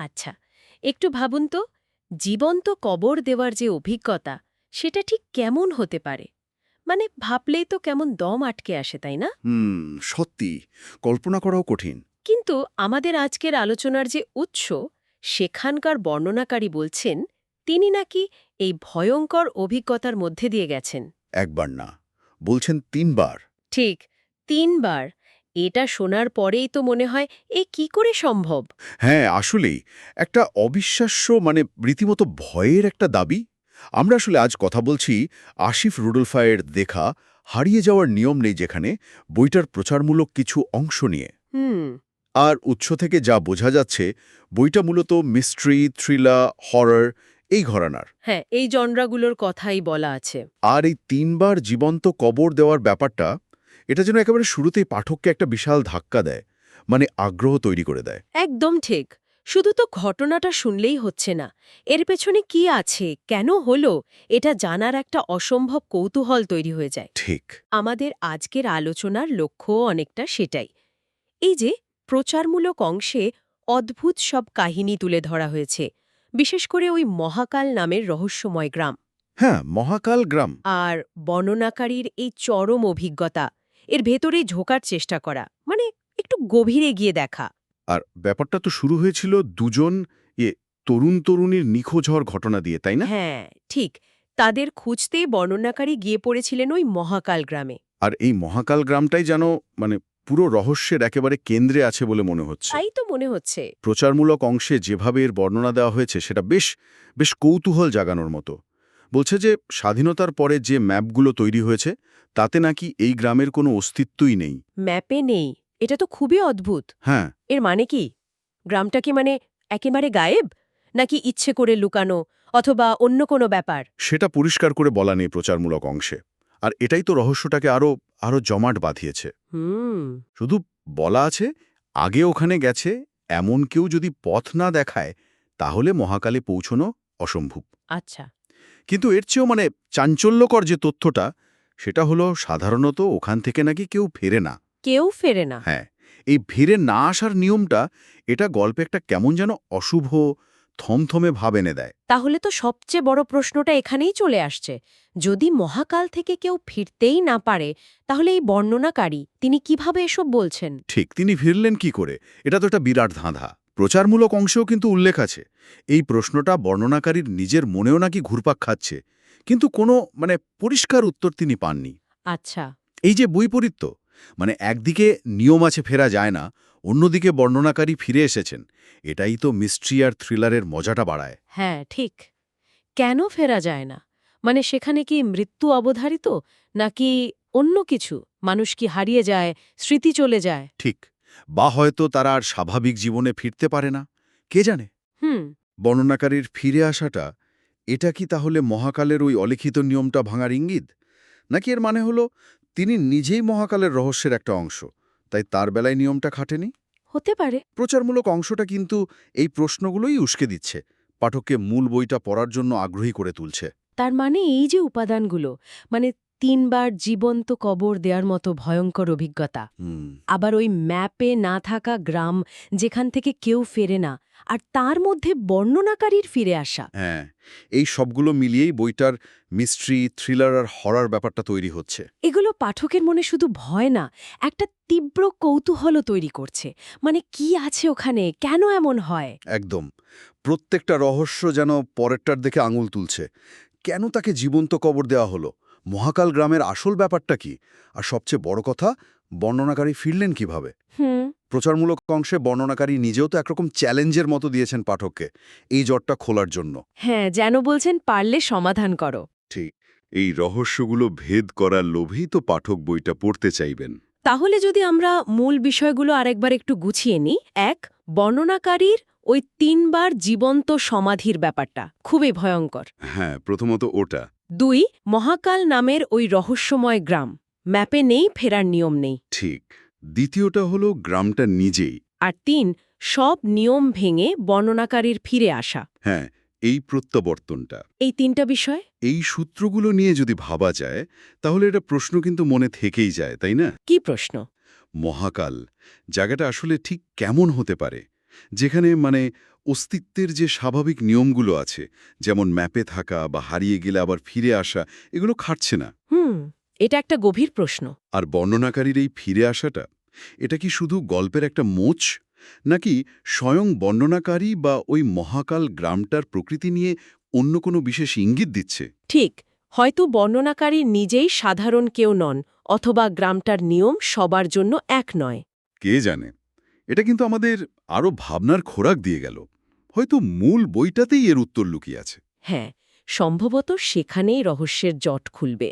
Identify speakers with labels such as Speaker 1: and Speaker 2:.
Speaker 1: আচ্ছা একটু ভাবুন তো জীবন্ত কবর দেওয়ার যে অভিজ্ঞতা সেটা ঠিক কেমন হতে পারে? মানে ভাবলেই তো কেমন দম আটকে আসে তাই না?
Speaker 2: হুম সত্যি কল্পনা করাও কঠিন।
Speaker 1: কিন্তু আমাদের আজকের আলোচনার যে উৎস সেখানকার বর্ণনাকারী বলছেন তিনি নাকি এই ভয়ঙ্কর অভিজ্ঞতার মধ্যে দিয়ে গেছেন।
Speaker 2: একবার না বলছেন তিনবার।
Speaker 1: ঠিক তিনবার। এটা শোনার পরেই তো মনে হয় এ কি করে সম্ভব?
Speaker 2: হ্যাঁ আসলেই। একটা অবিশ্বাস্য মানে রীতিমতো ভয়ের একটা দাবি। আমরা আসলে আজ কথা বলছি আশিফ রুডলফায়ের দেখা হারিয়ে যাওয়ার নিয়ম নেই যেখানে বইটার প্রচারমূলক কিছু অংশ নিয়ে।
Speaker 1: হুম।
Speaker 2: আর উৎস থেকে যা বোঝা যাচ্ছে বইটা মূলত মিস্ট্রি থ্রিলা হরর এই ঘরানার।
Speaker 1: হ্যাঁ এই জনরাগুলোর কথাই বলা আছে।
Speaker 2: আর এই তিনবার জীবন্ত কবর দেওয়ার ব্যাপারটা এটা যেন একেবারে শুরুতেই পাঠককে একটা বিশাল ধাক্কা দেয় মানে আগ্রহ তৈরি করে দেয়।
Speaker 1: একদম ঠিক। শুধু তো ঘটনাটা শুনলেই হচ্ছে না। এর পেছনে কি আছে কেন হলো এটা জানার একটা অসম্ভব কৌতূহল তৈরি হয়ে যায়।
Speaker 2: ঠিক।
Speaker 1: আমাদের আজকের আলোচনার লক্ষ্যও অনেকটা সেটাই। এই যে প্রচারমূলক অংশে অদ্ভুত সব কাহিনী তুলে ধরা হয়েছে বিশেষ করে ওই মহাকাল নামের রহস্যময় গ্রাম।
Speaker 2: হ্যাঁ মহাকাল গ্রাম।
Speaker 1: আর বর্ণনাকারীর এই চরম অভিজ্ঞতা এর ভেতরে ঝোকার চেষ্টা করা মানে একটু গভীরে গিয়ে দেখা।
Speaker 2: আর ব্যাপারটা তো শুরু হয়েছিল দুজন এ তরুণ তরুণীর নিখোঁজ হওয়ার ঘটনা দিয়ে তাই না?
Speaker 1: হ্যাঁ ঠিক। তাদের খুঁজতে বর্ণনাকারী গিয়ে পড়েছিলেন ওই মহাকাল গ্রামে।
Speaker 2: আর এই মহাকাল গ্রামটাই যেন মানে পুরো রহস্যের একেবারে কেন্দ্রে আছে বলে মনে হচ্ছে।
Speaker 1: তাই তো মনে হচ্ছে।
Speaker 2: প্রচারমূলক অংশে যেভাবে এর বর্ণনা দেওয়া হয়েছে সেটা বেশ বেশ কৌতূহল জাগানোর মতো। বলছে যে স্বাধীনতার পরে যে ম্যাপগুলো তৈরি হয়েছে তাতে নাকি এই গ্রামের কোনো অস্তিত্বই নেই।
Speaker 1: ম্যাপে নেই? এটা তো খুবই অদ্ভুত।
Speaker 2: হ্যাঁ।
Speaker 1: এর মানে কি? গ্রামটা কি মানে একেবারে গায়েব? নাকি ইচ্ছে করে লুকানো অথবা অন্য কোনো ব্যাপার?
Speaker 2: সেটা পরিষ্কার করে বলা নেই প্রচারমূলক অংশে। আর এটাই তো রহস্যটাকে আরও আরও জমাট বাঁধিয়েছে। শুধু বলা আছে আগে ওখানে গেছে এমন কেউ যদি পথ না দেখায় তাহলে মহাকালে পৌঁছনো অসম্ভব।
Speaker 1: আচ্ছা।
Speaker 2: কিন্তু এর চেয়েও মানে চাঞ্চল্যকর যে তথ্যটা সেটা হলো সাধারণত ওখান থেকে নাকি কেউ ফেরে না।
Speaker 1: কেউ ফেরে না।
Speaker 2: হ্যাঁ এই ফিরে না আসার নিয়মটা এটা গল্পে একটা কেমন যেন অশুভ থমথমে ভাব এনে দেয়।
Speaker 1: তাহলে তো সবচেয়ে বড় প্রশ্নটা এখানেই চলে আসছে। যদি মহাকাল থেকে কেউ ফিরতেই না পারে তাহলে এই বর্ণনাকারী তিনি কীভাবে এসব বলছেন?
Speaker 2: ঠিক তিনি ফিরলেন কি করে? এটা তো একটা বিরাট ধাঁধা। প্রচারমূলক অংশেও কিন্তু উল্লেখ আছে। এই প্রশ্নটা বর্ণনাকারীর নিজের মনেও নাকি ঘুরপাক খাচ্ছে কিন্তু কোনো মানে পরিষ্কার উত্তর তিনি পাননি।
Speaker 1: আচ্ছা।
Speaker 2: এই যে বৈপরীত্য মানে একদিকে নিয়ম আছে ফেরা যায় না অন্যদিকে বর্ণনাকারী ফিরে এসেছেন এটাই তো মিস্ট্রি আর থ্রিলারের মজাটা বাড়ায়।
Speaker 1: হ্যাঁ ঠিক। কেন ফেরা যায় না? মানে সেখানে কি মৃত্যু অবধারিত নাকি অন্য কিছু? মানুষ কি হারিয়ে যায় স্মৃতি চলে যায়?
Speaker 2: ঠিক। বা হয়তো তারা আর স্বাভাবিক জীবনে ফিরতে পারে না কে জানে?
Speaker 1: হুম।
Speaker 2: বর্ণনাকারীর ফিরে আসাটা এটা কি তাহলে মহাকালের ওই অলিখিত নিয়মটা ভাঙার ইঙ্গিত? নাকি এর মানে হলো তিনি নিজেই মহাকালের রহস্যের একটা অংশ তাই তার বেলায় নিয়মটা খাটেনি?
Speaker 1: হতে পারে।
Speaker 2: প্রচারমূলক অংশটা কিন্তু এই প্রশ্নগুলোই উস্কে দিচ্ছে পাঠককে মূল বইটা পড়ার জন্য আগ্রহী করে তুলছে।
Speaker 1: তার মানে এই যে উপাদানগুলো মানে তিনবার জীবন্ত কবর দেওয়ার মতো ভয়ঙ্কর অভিজ্ঞতা। আবার ওই ম্যাপে না থাকা গ্রাম যেখান থেকে কেউ ফেরে না আর তার মধ্যে বর্ণনাকারীর ফিরে আসা।
Speaker 2: হ্যাঁ এই সবগুলো মিলিয়েই বইটার মিস্ট্রি থ্রিলার আর হরার ব্যাপারটা তৈরি হচ্ছে।
Speaker 1: এগুলো পাঠকের মনে শুধু ভয় না একটা তীব্র কৌতূহলও তৈরি করছে। মানে কি আছে ওখানে? কেন এমন হয়?
Speaker 2: একদম। প্রত্যেকটা রহস্য যেন পরেরটার দেখে আঙুল তুলছে। কেন তাকে জীবন্ত কবর দেওয়া হলো? মহাকাল গ্রামের আসল ব্যাপারটা কি? আর সবচেয়ে বড় কথা বর্ণনাকারী ফিরলেন কীভাবে? প্রচারমূলক অংশে বর্ণনাকারী নিজেও তো একরকম চ্যালেঞ্জের মতো দিয়েছেন পাঠককে। এই জটটা খোলার জন্য।
Speaker 1: হ্যাঁ যেন বলছেন পারলে সমাধান করো।
Speaker 2: ঠিক। এই রহস্যগুলো ভেদ করার লোভেই তো পাঠক বইটা পড়তে চাইবেন।
Speaker 1: তাহলে যদি আমরা মূল বিষয়গুলো আরেকবার একটু গুছিয়ে নিই। এক বর্ণনাকারীর ওই তিনবার জীবন্ত সমাধির ব্যাপারটা। খুবই ভয়ঙ্কর।
Speaker 2: হ্যাঁ প্রথমত ওটা।
Speaker 1: দুই মহাকাল নামের ওই রহস্যময় গ্রাম। ম্যাপে নেই ফেরার নিয়ম নেই।
Speaker 2: ঠিক। দ্বিতীয়টা হলো গ্রামটা নিজেই।
Speaker 1: আর তিন সব নিয়ম ভেঙে বর্ণনাকারীর ফিরে আসা।
Speaker 2: হ্যাঁ এই প্রত্যাবর্তনটা।
Speaker 1: এই তিনটা বিষয়?
Speaker 2: এই সূত্রগুলো নিয়ে যদি ভাবা যায় তাহলে এটা প্রশ্ন কিন্তু মনে থেকেই যায় তাই না?
Speaker 1: কি প্রশ্ন?
Speaker 2: মহাকাল। জায়গাটা আসলে ঠিক কেমন হতে পারে? যেখানে মানে অস্তিত্বের যে স্বাভাবিক নিয়মগুলো আছে যেমন ম্যাপে থাকা বা হারিয়ে গেলে আবার ফিরে আসা এগুলো খাটছে না।
Speaker 1: হুম এটা একটা গভীর প্রশ্ন।
Speaker 2: আর বর্ণনাকারীর এই ফিরে আসাটা এটা কি শুধু গল্পের একটা মোচ? নাকি স্বয়ং বর্ণনাকারী বা ওই মহাকাল গ্রামটার প্রকৃতি নিয়ে অন্য কোনো বিশেষ ইঙ্গিত দিচ্ছে?
Speaker 1: ঠিক হয়তো বর্ণনাকারী নিজেই সাধারণ কেউ নন অথবা গ্রামটার নিয়ম সবার জন্য এক নয়।
Speaker 2: কে জানে? এটা কিন্তু আমাদের আরও ভাবনার খোরাক দিয়ে গেল। হয়তো মূল বইটাতেই এর উত্তর লুকিয়ে আছে।
Speaker 1: হ্যাঁ সম্ভবত সেখানেই রহস্যের জট খুলবে।